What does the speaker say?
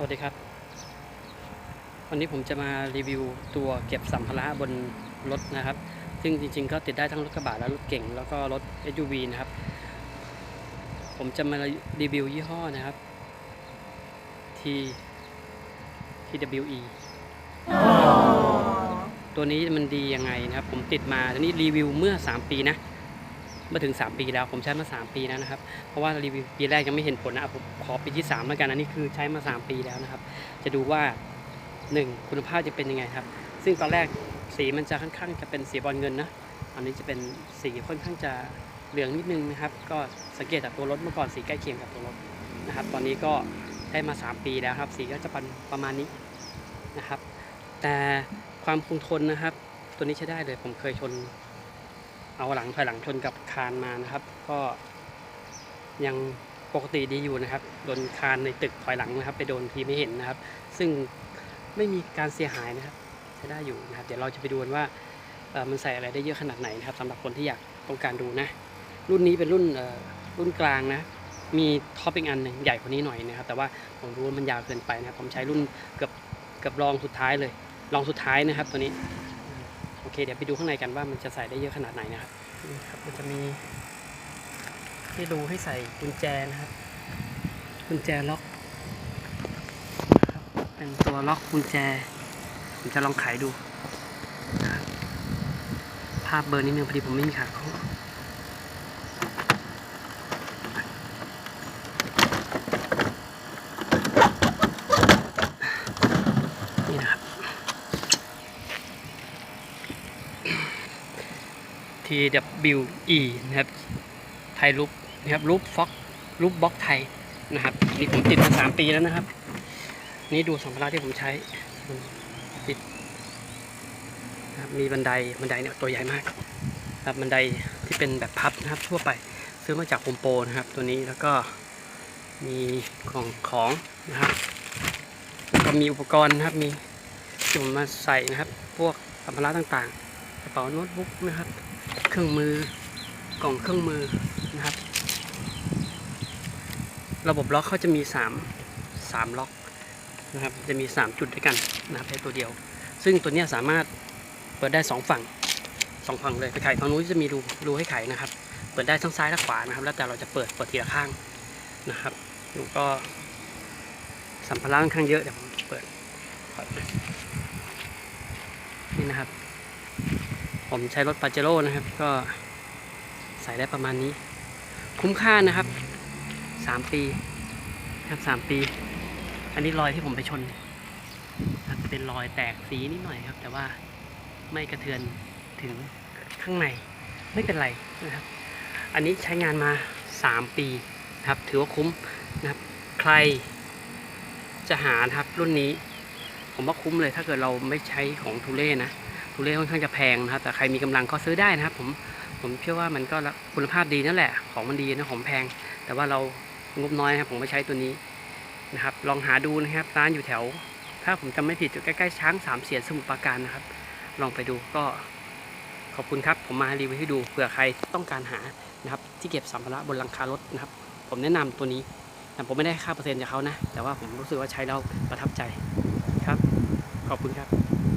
สวัสดีครับ วันนี้ผมจะมารีวิวตัวเก็บสัมภาระบนรถนะครับ ซึ่งจริงๆ ก็ติดได้ทั้งรถกระบะและรถเก่ง แล้วก็รถ SUV นะครับ ผมจะมารีวิวยี่ห้อนะครับ T TWE ตัวนี้มันดียังไงนะครับ ผมติดมาอันนี้รีวิวเมื่อ 3 ปีนะ มาถึง 3 ปีแล้ว ผมใช้มา 3 ปีแล้วนะครับ เพราะว่ารีวิวปีแรกยังไม่เห็นผลนะผมขอปีที่ 3 แล้วกันอันนี้คือใช้มา 3 ปีแล้วนะครับ จะดูว่า 1 คุณภาพจะเป็นยังไงครับ ซึ่งตอนแรกสีมันจะค่อนข้างจะเป็นสีบอลเงินนะอันนี้จะเป็นสีค่อนข้างจะเหลืองนิดนึงนะครับ ก็สังเกตจากตัวรถเมื่อก่อนสีใกล้เคียงกับตัวรถนะครับ ตอนนี้ก็ได้มา 3 ปีแล้วครับ สีก็จะเป็นประมาณนี้นะครับ แต่ความคงทนนะครับ ตัวนี้ใช้ได้เลยผมเคยชน เอาหลังถอยหลังชนกับคานมานะครับ ก็ยังปกติดีอยู่นะครับ โดนคานในตึกถอยหลังนะครับ ไปโดนทีไม่เห็นนะครับ ซึ่งไม่มีการเสียหายนะครับใช้ได้อยู่นะครับ เดี๋ยวเราจะไปดูนว่ามันใส่อะไรได้เยอะขนาดไหนนะครับสำหรับคนที่อยากต้องการดูนะ รุ่นนี้เป็นรุ่นรุ่นกลางนะ มีท็อปอีกอันหนึ่งใหญ่กว่านี้หน่อยนะครับ แต่ว่าผมรู้ว่ามันยาวเกินไปนะครับ ผมใช้รุ่นเกือบเกือบรองสุดท้ายเลยรองสุดท้ายนะครับ ตัวนี้ เคเดี๋ยวไปดูข้างในกันว่ามันจะใส่ได้เยอะขนาดไหนนะครับนี่ครับมันจะมีให้ดูให้ใส่กุญแจนะครับ กุญแจล็อกเป็นตัวล็อกกุญแจ ผมจะลองไขดู ภาพเบอร์นิดนึงพอดีผมไม่มีขาเขานี่นะครับ TWE นะครับไทยรูปนะครับรูปฟ็อกรูปบล็อกไทยนะครับนี่ผมติดมาสามปีแล้วนะครับ นี่ดูสัมภาระที่ผมใช้ปิดนะมีบันไดบันไดเนี่ยตัวใหญ่มากครับบันไดที่เป็นแบบพับนะครับทั่วไปซื้อมาจากโฮมโปรนะครับ ตัวนี้แล้วก็มีของของนะครับก็มีอุปกรณ์นะครับมีที่ผมมาใส่นะครับ พวกสัมภาระต่างๆกระเป๋าโน้ตบุ๊กนะครับ รื่องมือกล่องเครื่องมือนะครับ ระบบล็อกเขาจะมี3 3ล็อกนะครับ จะมี 3 จุดด้วยกันนะครับในตัวเดียว ซึ่งตัวนี้สามารถเปิดได้ 2 ฝั่ง 2 ฝั่งเลยไปไขฝั่งนู้นจะมีรูรูให้ไขนะครับ เปิดได้ทั้งซ้ายและขวานะครับ แล้วแต่เราจะเปิดเปิดทีละข้างนะครับแล้วก็สัมภาระค่อนข้างเยอะเดี๋ยวผมเปิดนี่นะครับ ผมใช้รถปาเจโร่นะครับ ก็ใส่ได้ประมาณนี้ คุ้มค่านะครับสามปีนะครับสามปี อันนี้รอยที่ผมไปชนครับเป็นรอยแตกสีนิดหน่อยครับ แต่ว่าไม่กระเทือนถึงข้างในไม่เป็นไรนะครับ อันนี้ใช้งานมาสามปีนะครับ ถือว่าคุ้มนะครับ ใครจะหาครับรุ่นนี้ ผมว่าคุ้มเลยถ้าเกิดเราไม่ใช้ของทูเล่นะ ทูเล่ค่อนข้างจะแพงนะครับ แต่ใครมีกำลังก็ซื้อได้นะครับ ผมผมเชื่อว่ามันก็คุณภาพดีนั่นแหละ ของมันดีนะของแพง แต่ว่าเรางบน้อยนะครับผมไม่ใช้ตัวนี้นะครับ ลองหาดูนะครับร้านอยู่แถว ถ้าผมจำไม่ผิดอยู่ใกล้ๆช้างสามเสียนสมุทรปราการนะครับ ลองไปดูก็ขอบคุณครับ ผมมารีวิวให้ดูเผื่อใครต้องการหานะครับ ที่เก็บสัมภาระบนหลังคารถนะครับ ผมแนะนำตัวนี้แต่ผมไม่ได้ค่าเปอร์เซ็นต์จากเขานะ แต่ว่าผมรู้สึกว่าใช้แล้วประทับใจครับ ขอบคุณครับ